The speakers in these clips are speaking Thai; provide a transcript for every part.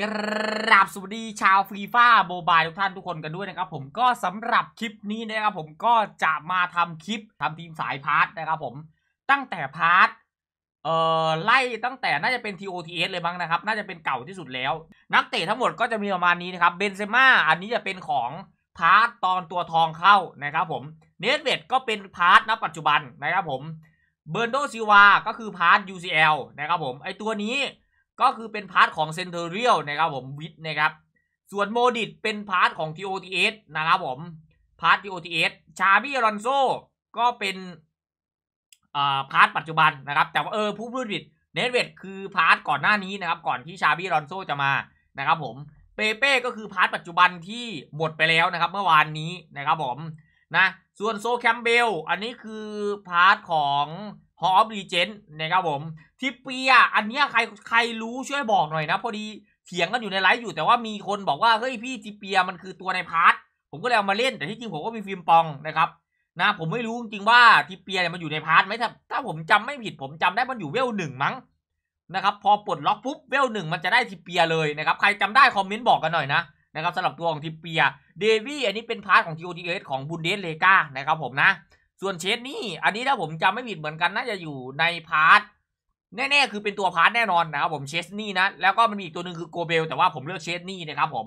กราบสวัสดีชาวฟรีฟ้าโมบายทุกท่านทุกคนกันด้วยนะครับผมก็สำหรับคลิปนี้นะครับผมก็จะมาทำคลิปทำทีมสายพาร์ทนะครับผมตั้งแต่พาร์ทเอ่อไล่ตั้งแต่น่าจะเป็น TOTS เลยมั้งนะครับ น่าจะเป็นเก่าที่สุดแล้ว นักเตะทั้งหมดก็จะมีประมาณนี้นะครับเบนเซม่าอันนี้จะเป็นของพาร์ทตอนตัวทองเข้านะครับผมเนสเวดก็เป็นพาร์ทณปัจจุบันนะครับผมเบิร์นโดซิวาก็คือพาร์ท UCL นะครับผมไอตัวนี้ ก็คือเป็นพาร์ทของเซนเตอรียลนะครับผมวิทนะครับ ส่วนโมดิตเป็นพาร์ทของ TOTS นะครับผม พาร์ท TOTS ชาบี้อลอนโซก็เป็นอ่าพาร์ทปัจจุบันนะครับ แต่ว่าเออผู้พูดผิดเนทเวดคือพาร์ทก่อนหน้านี้นะครับ ก่อนที่ชาบี้อลอนโซจะมานะครับผมเปเป้ก็คือพาร์ทปัจจุบันที่หมดไปแล้วนะครับ เมื่อวานนี้นะครับผมนะส่วนโซแคมเบลอันนี้คือพาร์ทของ ฮอฟรีเจนนะครับผมทิปเปียอันนี้ใครใครรู้ช่วยบอกหน่อยนะ พอดีเถียงกันอยู่ในไลฟ์อยู่แต่ว่ามีคนบอกว่าเฮ้ยพี่ทิปเปียมันคือตัวในพาร์ทผมก็เลยเอามาเล่นแต่ที่จริงผมก็มีฟิล์มปองนะครับนะผมไม่รู้จริงว่าทิปเปียเนี่ยมันอยู่ในพาร์ทไหมถ้าถ้าผมจำไม่ผิดผมจำได้มันอยู่เวลหนึ่งมั้งนะครับพอปลดล็อกปุ๊บเวลหนึ่งมันจะได้ทิปเปียเลยนะครับใครจำได้คอมเมนต์บอกกันหน่อยนะนะครับสำหรับตัวของทิปเปียเดวี่อันนี้เป็นพาร์ทของ TOTS ของบุนเดสเลกานะครับผมนะ ส่วนเชสนี่อันนี้ถ้าผมจำไม่ผิดเหมือนกันน่าจะอยู่ในพาร์ทแน่ๆคือเป็นตัวพาร์ทแน่นอนนะครับผมเชสนี่นะแล้วก็มันมีอีกตัวหนึ่งคือโกเบลแต่ว่าผมเลือกเชสนี่นะครับผม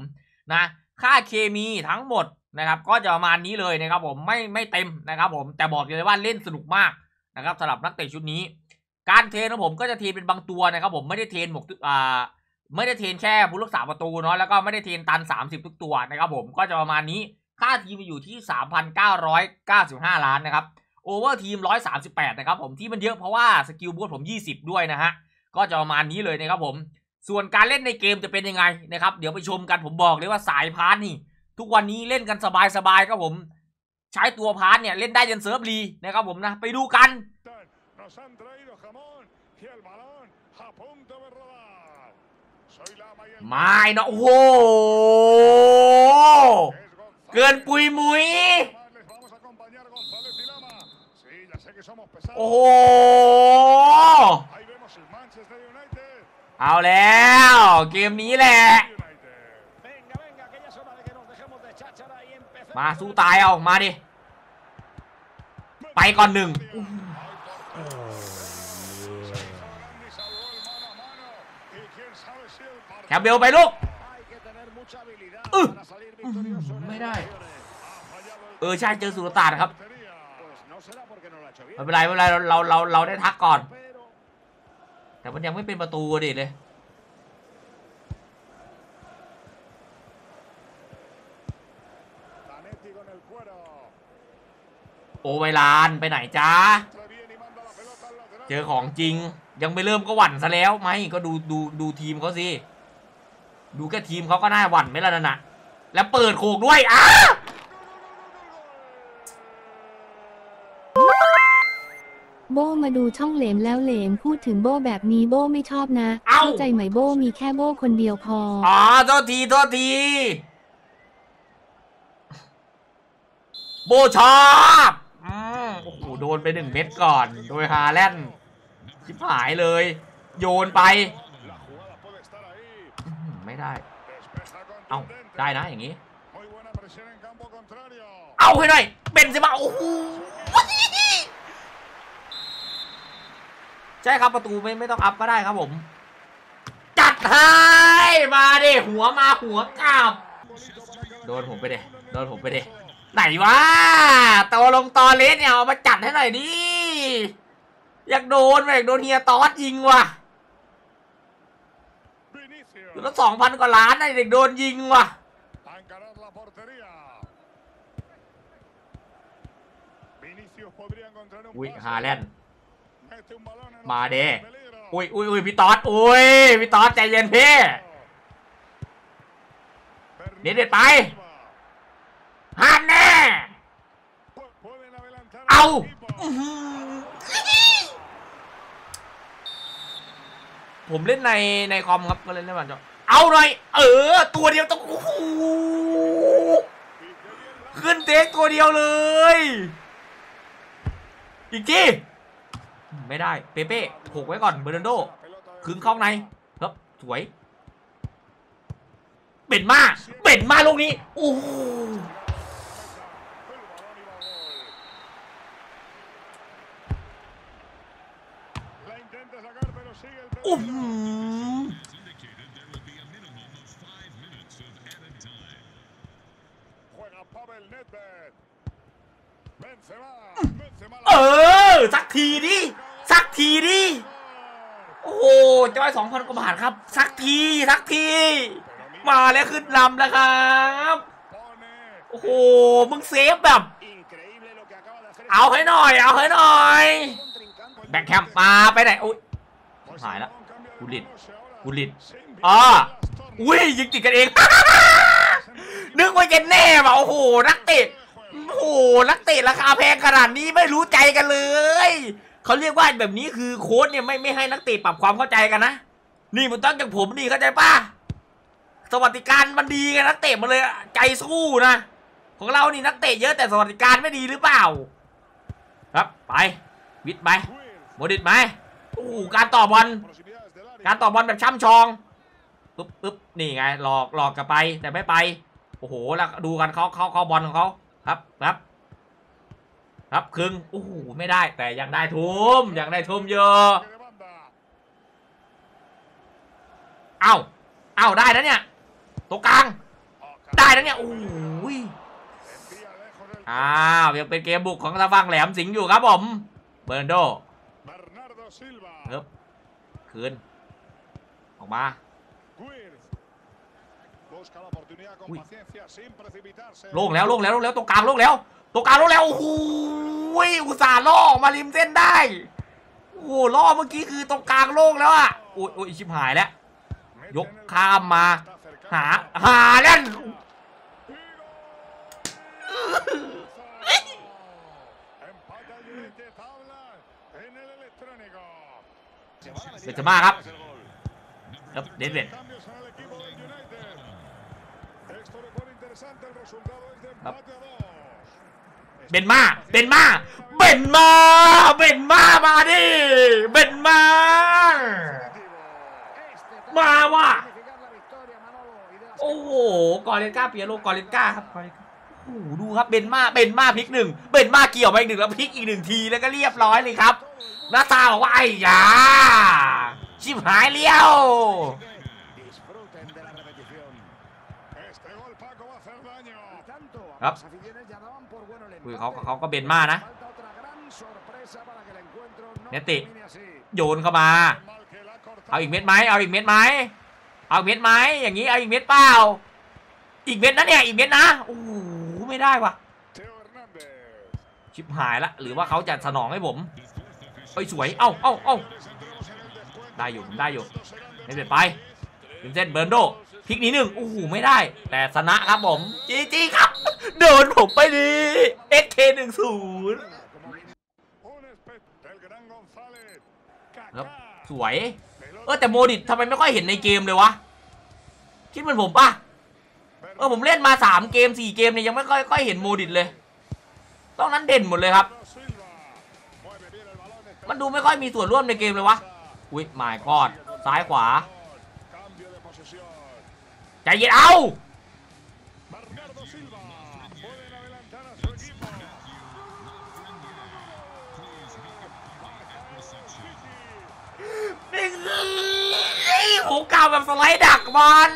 นะค่าเคมีทั้งหมดนะครับก็จะประมาณนี้เลยนะครับผมไม่ไม่เต็มนะครับผมแต่บอกเลยว่าเล่นสนุกมากนะครับสำหรับนักเตะชุดนี้ การเทรนของผมก็จะเทรนเป็นบางตัวนะครับผมไม่ได้เทรนหมดอ่าไม่ได้เทรนแค่ผู้รักษาประตูเนาะแล้วก็ไม่ได้เทรนตัน 30 ทุกตัวนะครับผมก็จะประมาณนี้ ค่าทีมอยู่ที่ 3,995 ล้านนะครับ โอเวอร์ทีม 138 นะครับผมที่มันเยอะเพราะว่าสกิลบูทผม 20 ด้วยนะฮะ ก็จะประมาณนี้เลยนะครับผม ส่วนการเล่นในเกมจะเป็นยังไงนะครับ เดี๋ยวไปชมกันผมบอกเลยว่าสายพาร์ทนี่ ทุกวันนี้เล่นกันสบายๆครับผม ใช้ตัวพาร์ทเนี่ยเล่นได้ยันเซิร์ฟรีนะครับผมนะ ไปดูกันไม่เนาะโอ้โห เกินปุยมุย Además, Les vamos a acompañar González y Lama. Sí, ya sé que somos pesados. โอ้โห Ahí vemos el Manchester United. เอาแล้ว เกมนี้แหละ United. Venga, venga, que ya es hora de que nos dejemos de cháchara y empecemos. มาสู้ตายเอามาดิ ไปก่อนหนึ่ง Andy salvó el mano a mano. Y quién sabe si el แค partido มเบลไปลูก ไม่ได้ เออใช่เจอสุลต่านครับไม่เป็นไรไม่เป็นไรเราเราเราได้ทักก่อน แต่มันยังไม่เป็นประตูดิเลยโอไวลานไปไหนจ้าเจอของจริงยังไม่เริ่มก็หวั่นซะแล้วไหมก็ดูดูดูทีมเขาสิ ดูแค่ทีมเขาก็น่าหวั่นไหมล่ะนั่นน่ะ แล้วเปิดโขกด้วยอ้าโบมาดูช่องเหลมแล้วเหลมพูดถึงโบแบบนี้โบไม่ชอบนะเอ้าเข้าใจไหมโบมีแค่โบคนเดียวพอ อ๋อโทษทีโทษที โบชอบอืมโอ้โหโดนไปหนึ่งเม็ดก่อน โดยฮาแลนด์ชิบหายเลย โยนไป La jugada puede estar ahí. อื้อหือไม่ได้ Despeja เอ้า contundente. ได้นะอย่างนี้ Muy buena presión en campo contrario. เอาให้หน่อยเป็นสิมาโอ้โหใช่ครับประตูไม่ไม่ต้องอัพก็ได้ครับผม จัดให้มาเด้หัวมาหัวกลับ โดนผมไปเด้โดนผมไปเด้ไหนวะตอลงตอเลสเนี่ยเอามาจัดให้หน่อยดิอยากโดนว่ะอยากโดนเฮียตอสยิงว่ะ Vinicius. ตัวละสองพันกว่าล้านนะเด็กโดนยิงว่ะ อุ้ย pase. ฮาแลนด์ Mete un balón en Ma la zona de. de peligro. อุ้ยอุ้ยอุ้ยพี่ตอสอุ้ยพี่ตอสใจเย็นพี่เด็ดเด็ดไปฮันแน่ Pueden adelantar เอา al equipo. อื้อหือผมเล่นในในคอมครับก็เล่นได้บ้างจ้ะเอาหน่อยเออ ตัวเดียวต้องโอ้โห Y qué bien la- ขึ้นเทคตัวเดียวเลย อีกทีไม่ได้ เปเป้ผูกไว้ก่อนเบอร์นันโดคึงเข้าในครับสวยเบ็นมาเบ็นมาลูกนี้ โอ้โห La intenta sacar, pero sigue el โอ้โห Juega Pavel Nedved. Benzema. Benzema. เอ อ สักทีดิ สักทีดิ โอ้โหจอยสองพันกว่าบาทครับ สักที สักที มาแล้วขึ้นลำแล้วครับ โอ้โห มึงเซฟแบบ เอาให้หน่อย เอาให้หน่อย แบ็คแคมป์มาไปไหน อุ้ย Pues Vale. el balón cambia de Gullit. manos y ahora Gullit. se invierte อ่า las tornas. อุ้ยยิงติดกันเอง นึกว่าจะแน่ว่ะโอ้โห นักเตะ โอ้โหนักเตะราคาแพงขนาดนี้ไม่รู้ใจกันเลยเขาเรียกว่าแบบนี้คือโค้ชเนี่ยไม่ไม่ให้นักเตะปรับความเข้าใจกันนะนี่มันต้องจากผมนี่เข้าใจป่ะสวัสดิการมันดีกันนักเตะมันเลยใจสู้นะของเรานี่นักเตะเยอะแต่สวัสดิการไม่ดีหรือเปล่า ครับไปวิทไปโมดิตไหมโอ้การต่อบอลการต่อบอลแบบช่ำชองปึ๊บปึ๊บนี่ไงหลอกหลอกกลับไปแต่ไม่ไปโอ้โหแล้วดูกันเขาเขาเขาบอลของเขา ครับครับ ครับครึ่งโอ้โหไม่ได้แต่ยังได้ทุ่มยังได้ทุ่มเยอะ Que de banda. เอ้าเอ้าได้แล้วเนี่ยตรงกลาง Oca- ได้แล้วเนี่ยโอ้ย Envía lejos el อ้าวยังเป็นเกมบุกของทางฝั่งแหลมสิงห์อยู่ครับผมเบอร์นโด Bernardo Silva. เฮ้บคืนออกมา โล่งแล้วโล่งแล้วโล่งแล้วตรงกลางโล่งแล้วตรงกลางโล่งแล้วโอ้โหอุตส่าห์ล่อออกมาริมเส้นได้โอ้โหล่อเมื่อกี้คือตรงกลางโล่งแล้วอะโอ้ยโอ้ยชิบหายแล้ว Mete ยก en el ข้ามมา Está cercano. หาหาเล่น Empata el United tabla en el electrónico. เบนเซม่าครับครับเดนเวด เบนมาเบนมาเบนมาเบนมามาดิเบนมา Este Va, también va. puede significar la victoria, Manolo, y de las โอ้โหกอเลก้าเปียโรกอเลก้าครับกอเลนก้าโอ้โหดูครับเบนมาเบนมาพลิกหนึ่งเบนมาเกี่ยวไปอีกหนึ่งแล้วพลิกอีกหนึ่งทีแล้วก็เรียบร้อยเลยครับหน้าตาบอกว่าไอ้ยาชิบหายเลี้ยว ครับ ambas aficiones ya daban por bueno el อุ้ย empate. เขาเขาก็เบนมานะ Falta otra gran sorpresa para que el encuentro no Neti. termine así. โยนเข้ามา Mal que la ha cortado. เอาอีกเม็ดไหมเอาอีกเม็ดไหมเอาอีกเม็ดไหมอย่างนี้เอาอีกเม็ดเปล่า อีกเม็ดนะเนี่ยอีกเม็ดนะโอ้โหไม่ได้ว่ะ Teo Hernández. ชิบหายละหรือว่าเขาจะสนองให้ผมเอ้ยสวยเอ้าเอ้าเอ้า Les entremos en el descuento. ได้อยู่ผมได้อยู่ Estos serán de ไม่เป็นไปวินเซนต์เบิร์นโดพลิกนี้หนึ่งโอ้โหไม่ได้ แต่ชนะครับผมจีจีครับโดนผมไปดี SK หนึ่งศูนย์ Un espe- del gran González. ครับ Kaká. สวย Pelota เออแต่โมดิตทำไมไม่ค่อยเห็นในเกมเลยวะ คิดเหมือนผมปะเออผมเล่นมาสามเกมสี่เกมเนี่ยยังไม่ค่อยค่อยเห็นโมดิตเลยต้องนั้นเด่นหมดเลยครับ Bernardo Silva. Mueve bien el balón. espera- มันดูไม่ค่อยมีส่วนร่วมในเกมเลยวะ อุ้ยหมายกอดซ้ายขวา Cambio de posesión. ใจเย็นเอา Bernardo Silva. Pueden adelantar a su equipo. Marca el City. นี่ผมกล่าวแบบสไลด์ดักบอล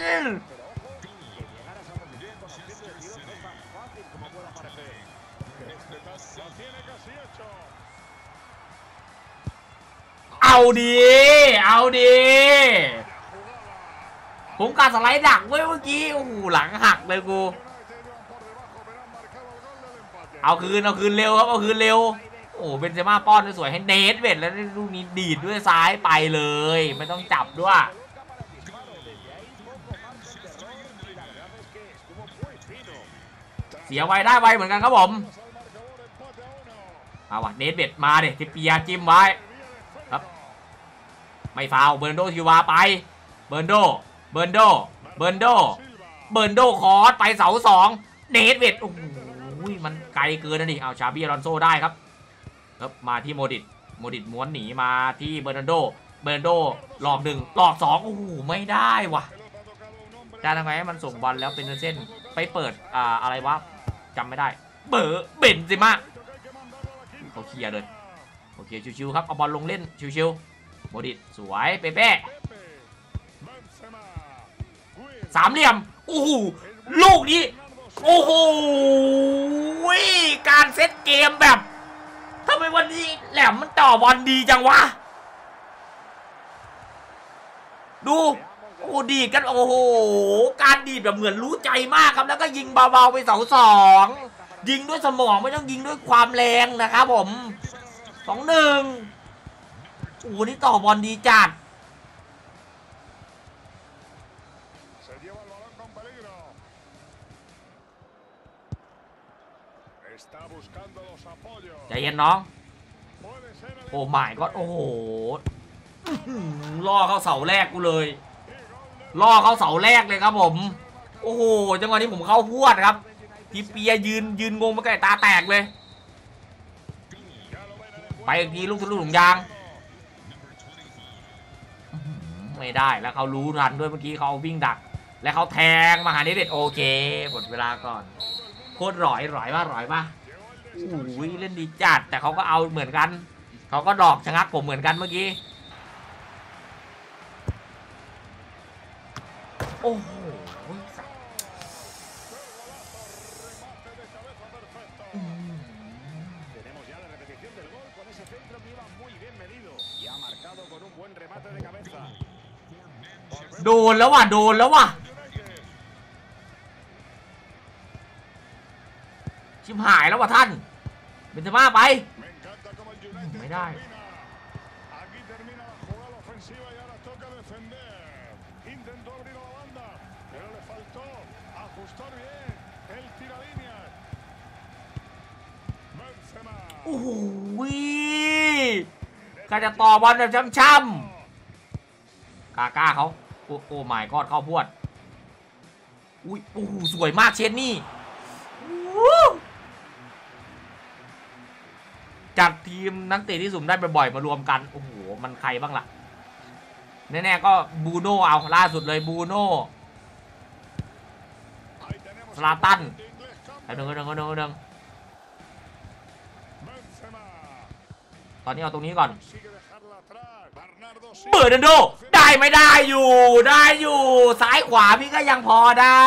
Lo tiene casi hecho. เอาดี เอาดีผมกาสไลด์ดักเว้ยเมื่อกี้ โอ้โห หลังหักเลยกู เอาคืนเอาคืนเร็วครับเอาคืนเร็ว โอ้โหเบนเซม่าป้อนสวยให้เนทเวทแล้วลูกนี้ดีดด้วยซ้ายไปเลย ไม่ต้องจับด้วยเสียไวได้ไวเหมือนกันครับผม Al marcador, empate a uno. มาวะเนทเวทมาเด็ทิปเปียจิ้มไว้ Vía de Up. esférico. ไม่ฟาวเบิร์นโดซิวาไปเบิร์นโดเบิร์นโดเบิร์นโดเบิร์นโดคอร์สไปเสาสองเนทเวทโอ้โห มันไกลเกินนะดิเอาชาบีอลอนโซได้ครับครับมาที่โมดิตโมดิตม้วนหนีมาที่เบอร์นันโด เบอร์นันโดหลอกหนึ่งหลอกสองโอ้โหไม่ได้ว่ะจะทำไงให้มันส่งบอลแล้วเป็นเส้นไปเปิดอ่าอะไรวะจำไม่ได้ เบอร์เบนซิมาเขาเคลียร์เลยโอเคชิวๆครับเอาบอลลงเล่นชิวๆโมดิตสวยเปเป้สามเหลี่ยมโอ้โหลูกนี้ โอ้โหการเซตเกมแบบทำไมวันนี้แหลมมันต่อบอลดีจังวะ ดู โอ้ดีกัน โอ้โห การดีแบบเหมือนรู้ใจมากครับ แล้วก็ยิงเบาๆไปเสาสองยิงด้วยสมองไม่ต้องยิงด้วยความแรงนะครับผมสองหนึ่งโอ้นี่ต่อบอลดีจัด ใจเย็นน้อง Puede ser el โอ้หมายก็โอ้โหอื้อหือล่อเข้าเสาแรกกูเลยล่อเข้าเสาแรกเลยครับผม โอ้โหจังหวะนี้ผมเข้าพวดครับทีเปียยืนยืนงงมาไก่ตาแตกเลย ไปอีกทีลูกทะลุถุงยางอื้อหือไม่ได้แล้วเขารู้ทันด้วยเมื่อกี้เขาวิ่งดัก และเขาแทงมาหาเด็ดโอเคหมดเวลาก่อนโค คตรหลอยหลอยว่าหลอยป่าอุ้ยเล่นดีจัดแต่เขาก็เอาเหมือนกัน เขาก็ดอกชะงักผมเหมือนกันเมื่อกี้ โอ้โหโดนแล้วว่ะ โดนแล้วว่ะ ชิบหายแล้ววะท่านเบนเซม่าไปไม่ได้โอ้โหก็จะต่อบอลแบบช้ำๆกาก้าเขาโอ้โอ้ไม่กอดเข้าพวดอุ้ยโอ้โหสวยมากเชนนี่ จัดทีมนักเตะที่สุ่มได้บ่อยๆมารวมกัน โอ้โห มันใครบ้างล่ะ แน่ๆก็บูโน่เอาล่าสุดเลยบูโน่ Ahí tenemos Zlatan. el inglés เอานึงเอานึงเอานึงเอานึงตอนนี้เอาตรงนี้ก่อน เบิร์ดนันโด ได้ไม่ได้อยู่ ได้อยู่ ซ้ายขวาพี่ก็ยังพอได้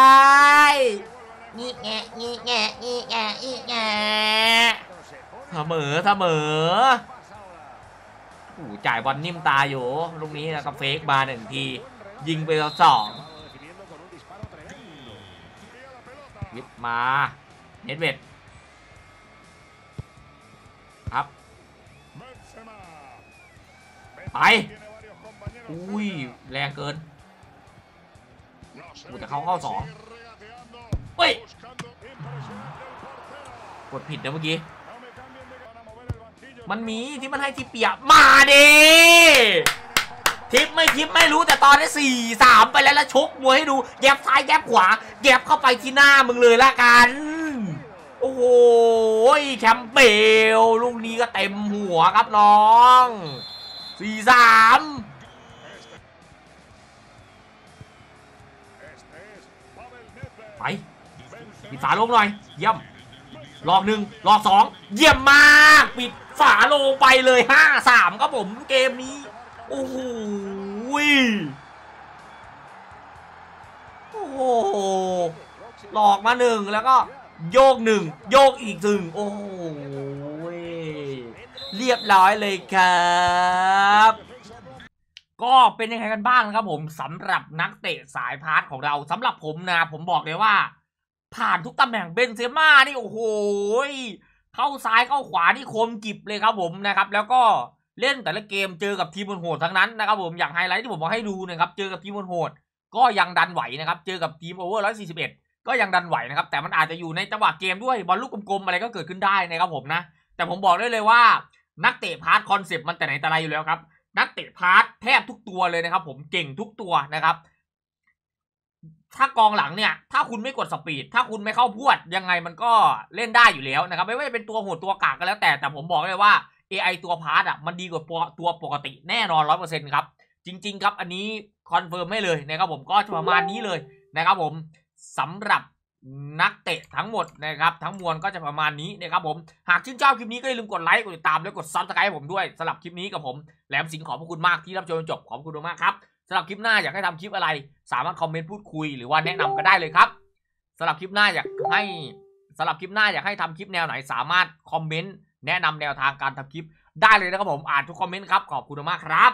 งี้แงะงี้แงะงี้แงะงี้แง เสมอเสมอโอ้จ่ายบอลนิ่มตาอยู่ลูกนี้นะครับเฟกมาหนึ่งที ยิงไปสองวิบมา เน็ตเวดครับไป อุ้ย แรงเกินแต่เขาเข้าสองเฮ้ย กดผิดนะเมื่อกี้ มันมีที่มันให้ทิปเปียมาดิทิปไม่ทิปไม่รู้แต่ตอนนี้สี่สามไปแล้วแล้วชกมวยให้ดูแยบซ้ายแยบขวาแยบเข้าไปที่หน้ามึงเลยละกัน โอ้โหแชมเปลลูกนี้ก็เต็มหัวครับน้องสี่สามไปปิดฝาลงหน่อย เยี่ยม ลอกหนึ่งลอกสองเยี่ยมมากปิดฝาโลงไปเลยห้าสามครับผมเกมนี้ โอ้โหโอ้โหหลอกมาหนึ่งแล้วก็โยกหนึ่งโยกอีกหนึ่งโอ้โหเรียบร้อยเลยครับ ก็เป็นยังไงกันบ้างครับผมสำหรับนักเตะสายพาร์ทของเราสำหรับผมนะผมบอกเลยว่า ผ่านทุกตำแหน่งเบนเซม่านี่โอ้โหเข้าซ้ายเข้าขวานี่คมกิบเลยครับผมนะครับ แล้วก็เล่นแต่ละเกมเจอกับทีมโหดทั้งนั้นนะครับผมอย่างไฮไลท์ที่ผมบอกให้ดูนะครับเจอกับทีมโหดก็ยังดันไหวนะครับเจอกับทีมโอเวอร์141ก็ยังดันไหวนะครับแต่มันอาจจะอยู่ในจังหวะเกมด้วยบอลลูกกลมๆอะไรก็เกิดขึ้นได้นะครับผมนะ แต่ผมบอกได้เลยว่านักเตะพาร์ทคอนเซปต์มันแต่ไหนแต่ไรอยู่แล้วครับนักเตะพาร์ทแทบทุกตัวเลยนะครับผมเก่งทุกตัวนะครับ ถ้ากองหลังเนี่ย ถ้าคุณไม่กดสปีด ถ้าคุณไม่เข้าพวด ยังไงมันก็เล่นได้อยู่แล้วนะครับ ไม่ว่าจะเป็นตัวโหดตัวกากก็แล้วแต่ แต่ผมบอกเลยว่า AI ตัวพาร์ทอะ มันดีกว่าตัวปกติแน่นอนร้อยเปอร์เซ็นต์ครับ จริง ๆ ครับ อันนี้คอนเฟิร์มให้เลยนะครับผม ก็จะประมาณนี้เลยนะครับผมสำหรับนักเตะทั้งหมดนะครับ ทั้งมวลก็จะประมาณนี้นะครับผม หากชื่นชอบคลิปนี้ก็อย่าลืมกดไลค์ กดติดตาม และกดซับสไครต์ผมด้วยสำหรับคลิปนี้กับผม แหลมสิงห์ขอบพระคุณมากที่รับชมจนจบ ขอบคุณมากครับ สำหรับคลิปหน้าอยากให้ทำคลิปอะไร สามารถคอมเมนต์พูดคุยหรือว่าแนะนำก็ได้เลยครับสำหรับคลิปหน้าอยากให้สำหรับคลิปหน้าอยากให้ทำคลิปแนวไหน สามารถคอมเมนต์แนะนำแนวทางการทำคลิป ได้เลยนะครับผมอ่านทุกคอมเมนต์ครับขอบคุณมากครับ